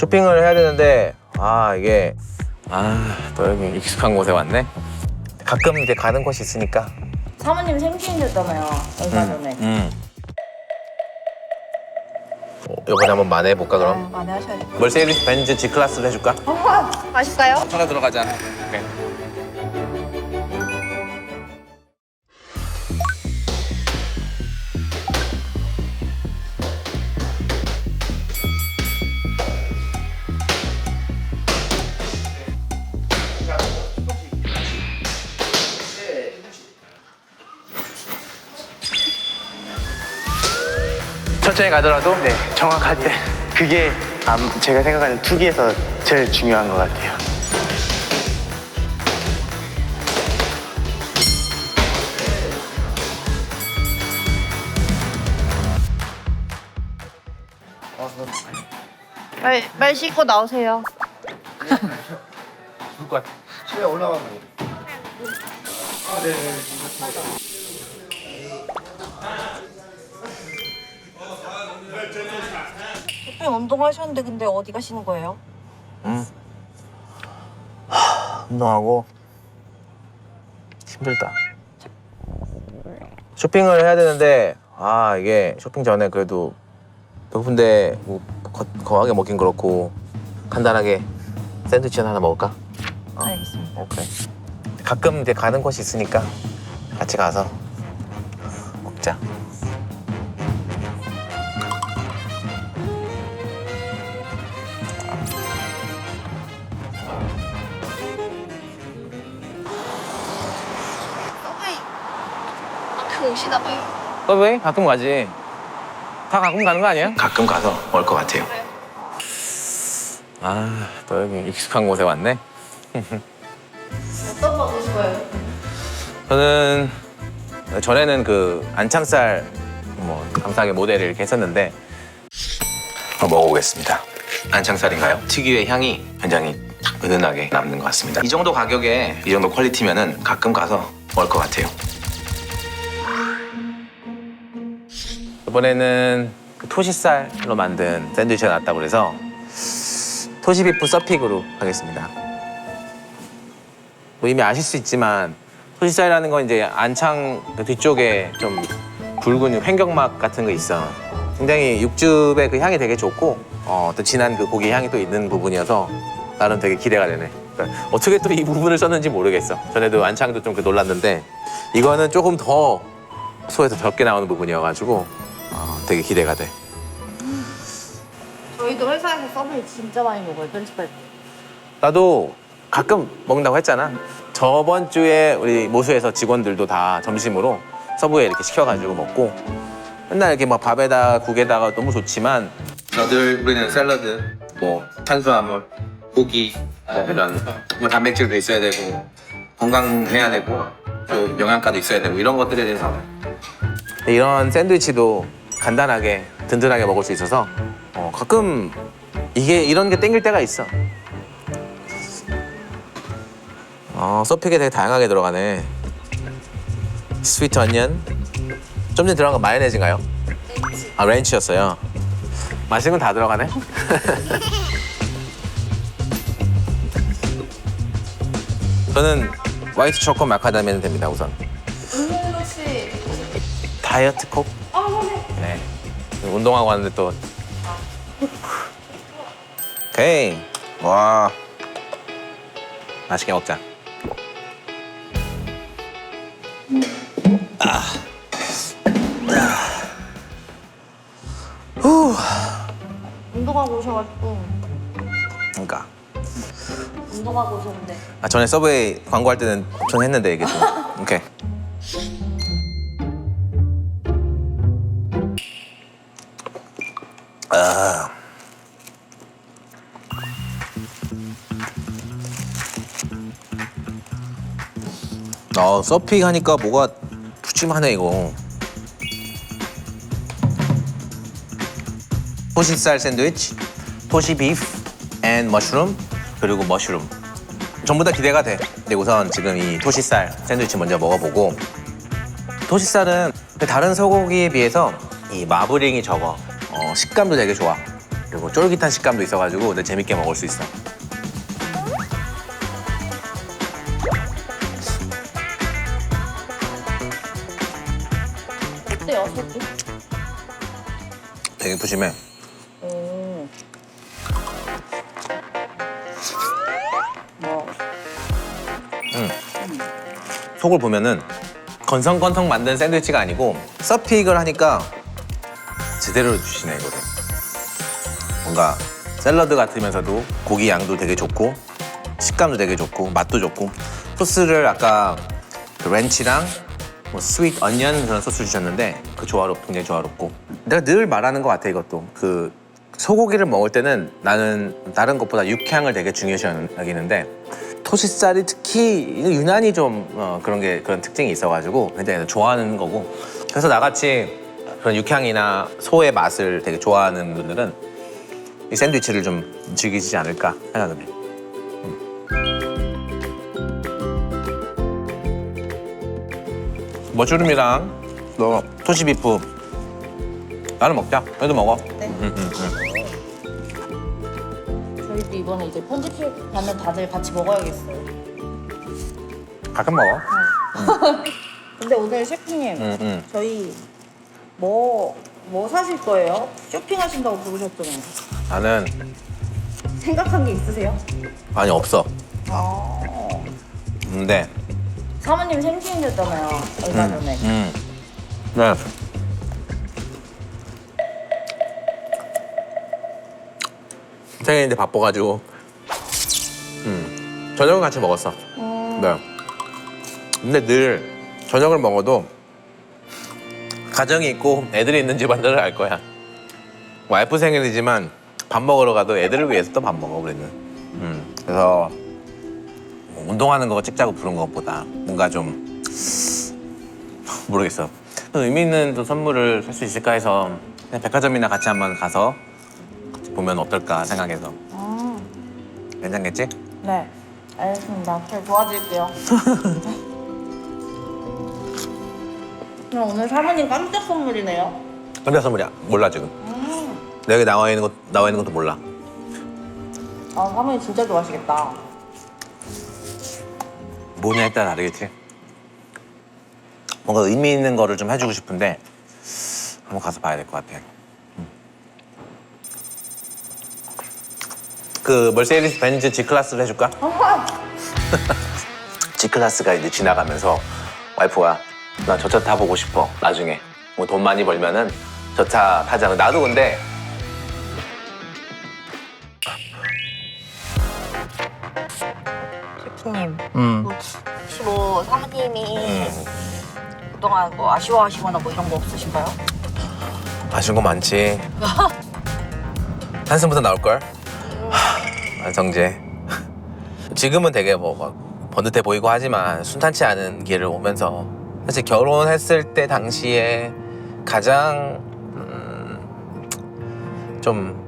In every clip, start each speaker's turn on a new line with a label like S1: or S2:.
S1: 쇼핑을 해야 되는데 아 이게 아 또 여기 익숙한 곳에 왔네. 가끔 이제 가는 곳이 있으니까.
S2: 사모님 생신이셨잖아요 얼마 전에
S1: 음. 어, 이번에 한번 만회해 볼까 그럼?
S2: 많이 하셔야죠
S1: 멀세리스 벤즈 G 클래스로 해줄까?
S2: 맛있어요?
S1: 하나 들어가자. 오케이. 천천히 가더라도
S3: 네, 정확할 때 그게 암- 제가 생각하는 투기에서 제일 중요한 것 같아요.
S2: 말, 말 씻고 나오세요 운동하셨는데 근데 어디 가시는 거예요?
S1: 운동하고 힘들다. 쇼핑을 해야 되는데 아 이게 쇼핑 전에 그래도 배고픈데 뭐 거, 거하게 먹긴 그렇고 간단하게 샌드위치 하나 먹을까? 어,
S2: 알겠습니다
S1: 오케이. 가끔 이제 가는 곳이 있으니까 같이 가서 먹자.
S2: 가끔 오시나 봐요
S1: 서브웨이 가끔 가지. 다 가끔 가는 거 아니야? 가끔 가서 올 것 같아요. 아, 또 여기 익숙한 곳에 왔네.
S2: 어떤 거 드실 거예요?
S1: 저는 전에는 그 안창살 뭐 감사하게 모델을 이렇게 했었는데 한번 먹어보겠습니다. 안창살인가요? 특유의 향이 굉장히 딱 은은하게 남는 것 같습니다. 이 정도 가격에 이 정도 퀄리티면은 가끔 가서 먹을 것 같아요. 이번에는 그 토시살로 만든 샌드위치가 나왔다고 그래서 토시비프 서픽으로 하겠습니다. 뭐 이미 아실 수 있지만 토시살이라는 건 이제 안창 그 뒤쪽에 좀 굵은 횡격막 같은 거 있어. 굉장히 육즙의 그 향이 되게 좋고 어, 또 진한 그 고기 향이 또 있는 부분이어서 나름 되게 기대가 되네. 그러니까 어떻게 또 이 부분을 썼는지 모르겠어. 전에도 안창도 좀 그 놀랐는데 이거는 조금 더 소에서 적게 나오는 부분이어가지고 어, 되게 기대가 돼.
S2: 저희도 회사에서 서브웨이 진짜 많이 먹어요 편집할 때
S1: 나도 가끔 먹는다고 했잖아. 저번 주에 우리 모수에서 직원들도 다 점심으로 서브웨이 이렇게 시켜가지고 먹고 맨날 이렇게 막 밥에다 국에다가 너무 좋지만 저들 우리는 샐러드, 뭐 탄수화물, 고기 뭐 이런 뭐 단백질도 있어야 되고 건강해야 되고 또 영양가도 있어야 되고 이런 것들에 대해서 이런 샌드위치도 간단하게 든든하게 먹을 수 있어서 어, 가끔 이게 이런 게 땡길 때가 있어. 어, 서픽에 되게 다양하게 들어가네. 스위트 어니언. 좀 전에 들어간 건 마요네즈인가요? 아, 렌치였어요. 맛있는 건 다 들어가네. 저는 화이트 초코 마카다미아는 됩니다, 우선.
S2: 음료는 혹시
S1: 다이어트 콕?
S2: 아.
S1: 운동하고 왔는데 또. 오케이. 와. 맛있게 먹자.
S2: 운동하고 오셔가지고
S1: 그러니까.
S2: 운동하고 오셨는데
S1: 아 전에 서브웨이 광고할 때는 엄청 했는데 이게 좀. 오케이. 아 서핑 하니까 뭐가 푸짐하네 이거. 토시살 샌드위치, 토시 비프 앤 머쉬룸 그리고 머쉬룸 전부 다 기대가 돼. 근데 우선 지금 이 토시살 샌드위치 먼저 먹어보고 토시살은 다른 소고기에 비해서 이 마블링이 적어. 어, 식감도 되게 좋아. 그리고 쫄깃한 식감도 있어가지고 근데 재밌게 먹을 수 있어.
S2: 오. 뭐,
S1: 속을 보면은 건성건성 만든 샌드위치가 아니고 서픽을 하니까 제대로 주시네 이거를. 뭔가 샐러드 같으면서도 고기 양도 되게 좋고 식감도 되게 좋고 맛도 좋고 소스를 아까 그 렌치랑 뭐 스윗 어니언 그런 소스 주셨는데 그 조화롭 굉장히 조화롭고 내가 늘 말하는 것 같아 이것도 그 소고기를 먹을 때는 나는 다른 것보다 육향을 되게 중요시 여기는데 토시살이 특히 유난히 좀 어, 그런 게 그런 특징이 있어가지고 굉장히 좋아하는 거고 그래서 나같이 그런 육향이나 소의 맛을 되게 좋아하는 분들은 이 샌드위치를 좀 즐기지 않을까 해. 음. 머쉬룸이랑 너 토시비프 나는 먹자. 너도 먹어.
S2: 네.
S1: 응, 응, 응.
S2: 저희도 이번에 이제 편집실 가면 다들 같이 먹어야겠어요.
S1: 가끔 먹어.
S2: 근데 오늘 셰프님,
S1: 응, 응.
S2: 저희 뭐, 뭐 사실 거예요? 쇼핑하신다고 부르셨잖아요.
S1: 나는
S2: 생각한 게 있으세요?
S1: 아니 없어.
S2: 아.
S1: 근데
S2: 사모님 생신이셨잖아요, 얼마 전에.
S1: 음. 네. 생일인데 바빠가지고 음. 저녁은 같이 먹었어. 네. 근데 늘 저녁을 먹어도 가정이 있고 애들이 있는 집안들을 알 거야. 와이프 생일이지만 밥 먹으러 가도 애들을 위해서 또 밥 먹어 우리는. 음. 그래서 뭐 운동하는 거 찍자고 부른 것보다 뭔가 좀 모르겠어. 의미 있는 또 선물을 살 수 있을까 해서 그냥 백화점이나 같이 한번 가서 보면 어떨까 생각해서
S2: 아,
S1: 괜찮겠지?
S2: 네. 알겠습니다. 제가 도와드릴게요. 그럼 오늘 사모님 깜짝 선물이네요.
S1: 깜짝 선물이야. 몰라 지금.
S2: 음.
S1: 여기 나와 있는 것 나와 있는 것도 몰라.
S2: 아, 사모님 진짜 좋아하시겠다.
S1: 뭐냐에 따라 다르겠지. 뭔가 의미 있는 거를 좀 해주고 싶은데 한번 가서 봐야 될 것 같아. 그 멀세리스 벤츠 G 클래스를 해줄까? G 클래스가 이제 지나가면서 와이프가 나 저 차 타보고 싶어 나중에 뭐 돈 많이 벌면은 저 차 타자. 나도 근데
S2: 셰프님,
S1: 음,
S2: 혹시 뭐 사모님이
S1: 음.
S2: 그동안 뭐 아쉬워하시거나 뭐 이런 거 없으신가요?
S1: 아쉬운 거 많지. 한숨부터 나올 걸. 완성제. 지금은 되게 뭐 막 번듯해 보이고 하지만 순탄치 않은 길을 오면서 사실 결혼했을 때 당시에 가장 음, 좀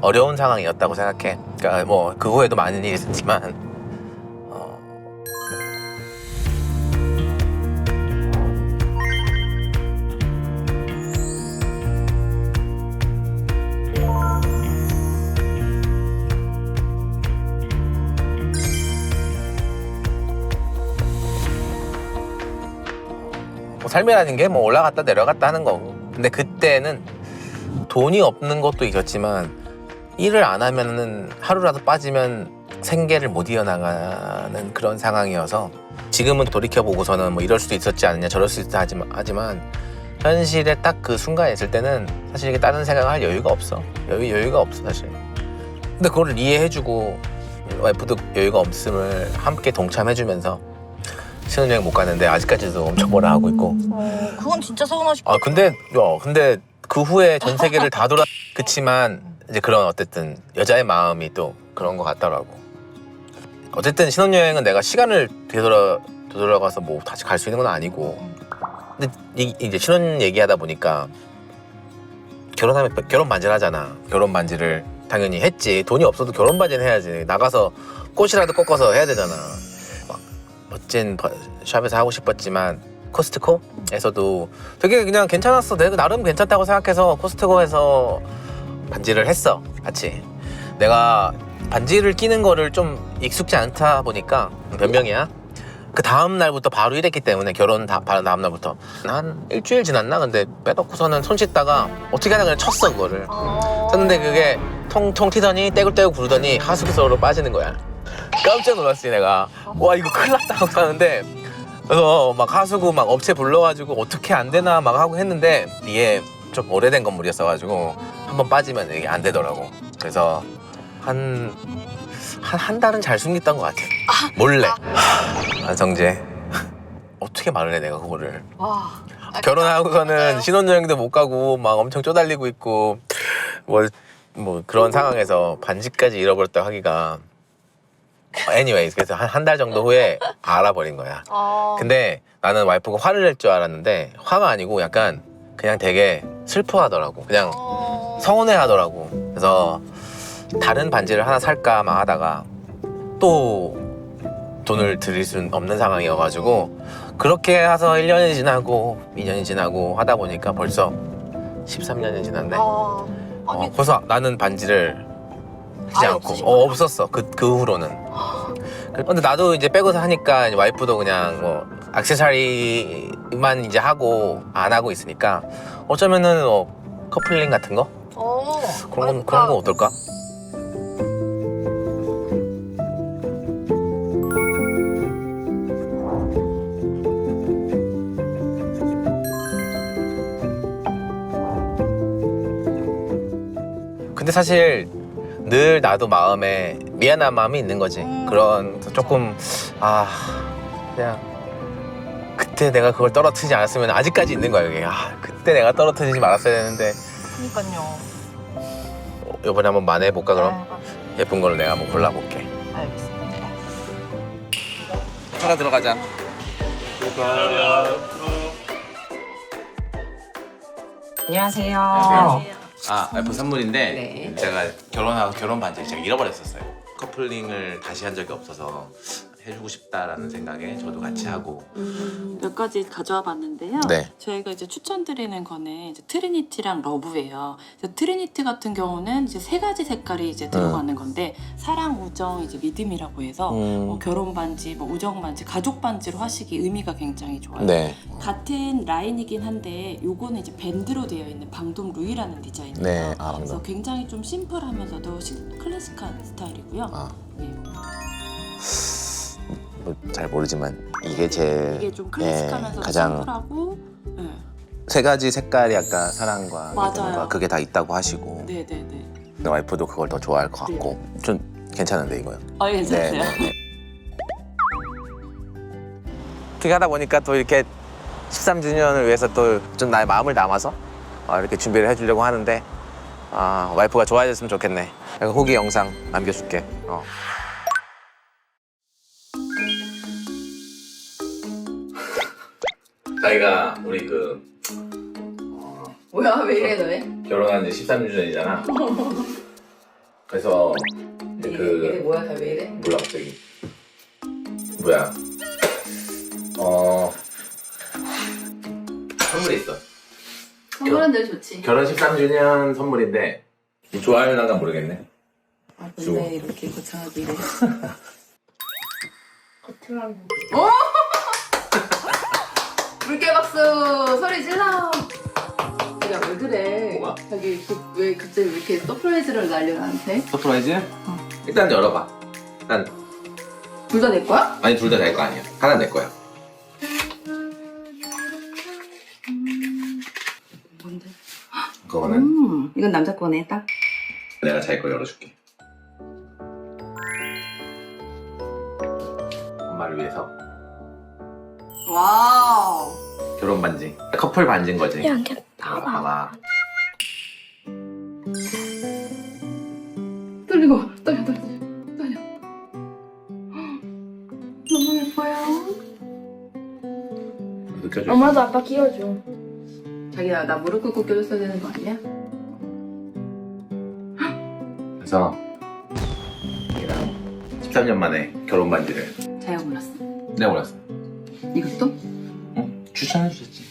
S1: 어려운 상황이었다고 생각해. 그러니까 뭐 그 후에도 많은 일이 있었지만 삶이라는 게 뭐 올라갔다 내려갔다 하는 거고. 근데 그때는 돈이 없는 것도 있었지만 일을 안 하면은 하루라도 빠지면 생계를 못 이어나가는 그런 상황이어서 지금은 돌이켜 보고서는 뭐 이럴 수도 있었지 않느냐 저럴 수도 있다 하지만, 현실에 딱 그 순간에 있을 때는 사실 이게 다른 생각을 할 여유가 없어 여유 여유가 없어 사실. 근데 그거를 이해해주고 와이프도 여유가 없음을 함께 동참해주면서 신혼여행 못 가는데 아직까지도 엄청 뭐라 하고 있고.
S2: 어, 그건 진짜 서운하실
S1: 것아 근데 야 근데 그 후에 전 세계를 다 돌아 그치만 이제 그런 어쨌든 여자의 마음이 또 그런 것 같더라고. 어쨌든 신혼여행은 내가 시간을 되돌아 되돌아가서 뭐 다시 갈 수 있는 건 아니고. 근데 이, 이제 신혼 얘기하다 보니까 결혼하면 결혼 반지를 하잖아. 결혼 반지를 당연히 했지. 돈이 없어도 결혼 반지는 해야지. 나가서 꽃이라도 꺾어서 해야 되잖아. 막 멋진 버- 샵에서 하고 싶었지만 코스트코에서도 되게 그냥 괜찮았어. 내가 나름 괜찮다고 생각해서 코스트코에서 반지를 했어 같이. 내가 반지를 끼는 거를 좀 익숙지 않다 보니까 변명이야? 그 다음 날부터 바로 일했기 때문에 결혼 다, 바로 다음 날부터. 한 일주일 지났나? 근데 빼놓고서는 손 씻다가 어떻게 하다 그냥 쳤어 그거를. 쳤는데 그게 통통 튀더니 떼굴떼굴 구르더니 하수구석으로 빠지는 거야 깜짝 놀랐지 내가. 와 이거 큰일 났다 하고 사는데 그래서 막 하수구 막 업체 불러가지고 어떻게 안 되나 막 하고 했는데 이게 좀 오래된 건물이었어가지고 한 번 빠지면 이게 안 되더라고. 그래서 한 한 한 달은 잘 숨겼던 것 같아. 몰래. 안성재. 어떻게 말을 해 내가 그거를.
S2: 와.
S1: 결혼하고서는 신혼여행도 못 가고 막 엄청 쪼달리고 있고 뭐, 뭐 그런 상황에서 반지까지 잃어버렸다 하기가 anyways 그래서 한 한 달 정도 후에 알아버린 거야
S2: 어.
S1: 근데 나는 와이프가 화를 낼 줄 알았는데 화가 아니고 약간 그냥 되게 슬퍼하더라고 그냥
S2: 어.
S1: 서운해 하더라고 그래서 다른 반지를 하나 살까 막 하다가 또 돈을 들일 수는 없는 상황이어가지고 그렇게 해서 1년이 지나고 2년이 지나고 하다 보니까 벌써 13년이 지났네
S2: 아.
S1: 어,
S2: 아니
S1: 그래서 나는 반지를 하지
S2: 아예
S1: 않고
S2: 없으신
S1: 어,
S2: 거예요?
S1: 없었어 그, 그 후로는 근데 나도 이제 빼고서 하니까 이제 와이프도 그냥 뭐 액세서리만 이제 하고 안 하고 있으니까 어쩌면은 뭐 커플링 같은 거
S2: 어.
S1: 그런 건 그런 거 어떨까? 근데 사실 늘 나도 마음에 미안한 마음이 있는 거지.
S2: 음,
S1: 그런 조금 아 그냥 그때 내가 그걸 떨어뜨리지 않았으면 아직까지 있는 거야 이게. 아 그때 내가 떨어뜨리지 말았어야 되는데
S2: 그니까요.
S1: 어, 이번에 한번 만회해 볼까 그럼? 예쁜 걸로 내가 한번 골라볼게.
S2: 알겠습니다.
S1: 하나 들어가자.
S2: 안녕하세요.
S1: 아, 와이프 선물인데
S2: 네.
S1: 제가 결혼하고 결혼 반지 제가 잃어버렸었어요. 커플링을 다시 한 적이 없어서 해주고 싶다라는 생각에 저도 같이 하고
S4: 음, 몇 가지 가져와 봤는데요.
S1: 네.
S4: 저희가 이제 추천드리는 거는 이제 트리니티랑 러브예요. 그래서 트리니티 같은 경우는 이제 세 가지 색깔이 이제 들어가는 건데 사랑, 우정, 이제 믿음이라고 해서
S1: 음.
S4: 뭐 결혼 반지, 뭐 우정 반지, 가족 반지로 하시기 의미가 굉장히 좋아요.
S1: 네.
S4: 같은 라인이긴 한데 요거는 이제 밴드로 되어 있는 방동 루이라는 디자인이에요.
S1: 네. 아,
S4: 그래서. 굉장히 좀 심플하면서도 시- 클래식한 스타일이고요.
S1: 아,
S4: 네.
S1: 뭐 잘 모르지만 이게 제
S4: 이게 좀
S1: 예,
S4: 클래식하면서도
S1: 가장
S4: 심플하고 네.
S1: 세 가지 색깔이 아까 사랑과
S4: 맞아요.
S1: 믿음과 그게 다 있다고 하시고
S4: 네네네.
S1: 근데 와이프도 그걸 더 좋아할 것 같고 좀 괜찮은데 이거요.
S4: 아 괜찮으세요?
S1: 어떻게 하다 보니까 또 이렇게 13주년을 위해서 또 좀 나의 마음을 담아서 어, 이렇게 준비를 해주려고 하는데 아, 와이프가 좋아해줬으면 좋겠네. 후기 영상 남겨줄게. 어. 자기가 우리 그
S2: 뭐야 왜 이래 너왜?
S1: 결혼한 지 13주년이잖아. 그래서 이제 그
S2: 뭐야 왜 이래?
S1: 몰라 갑자기 뭐야 어 선물이 있어.
S2: 선물은 늘 좋지.
S1: 결혼 13주년 선물인데 좋아하는 건 모르겠네.
S4: 아. 근데 이렇게 거창하게 이래.
S2: 어? 물개 박수 소리 질러. 야왜 그래?
S1: 뭐가?
S2: 자기 그, 왜 갑자기 왜 이렇게 서프라이즈를 날려 나한테?
S1: 서프라이즈? 일단 열어봐. 일단
S2: 둘다 내 거야?
S1: 아니 둘다내거 아니야. 하나 내 거야.
S2: 뭔데?
S1: 그거는
S2: 음 이건 남자 거네 딱.
S1: 내가 자기 거 열어줄게. 엄마를 위해서
S2: 와우.
S1: 결혼 반지. 커플 반지인 거지. 봐봐. 봐봐.
S2: 떨리고 떨려 떨려 떨려. 너무 예뻐요.
S1: 느껴져.
S5: 엄마도 아빠 끼워줘.
S2: 자기야 나 무릎 꿇고 껴줬어야 되는 거 아니야?
S1: 그래서 얘랑 13년 만에 결혼 반지를
S2: 자기가 몰랐어.
S1: 내가 몰랐어.
S2: 이것도?
S1: 응? 추천해 주셨지.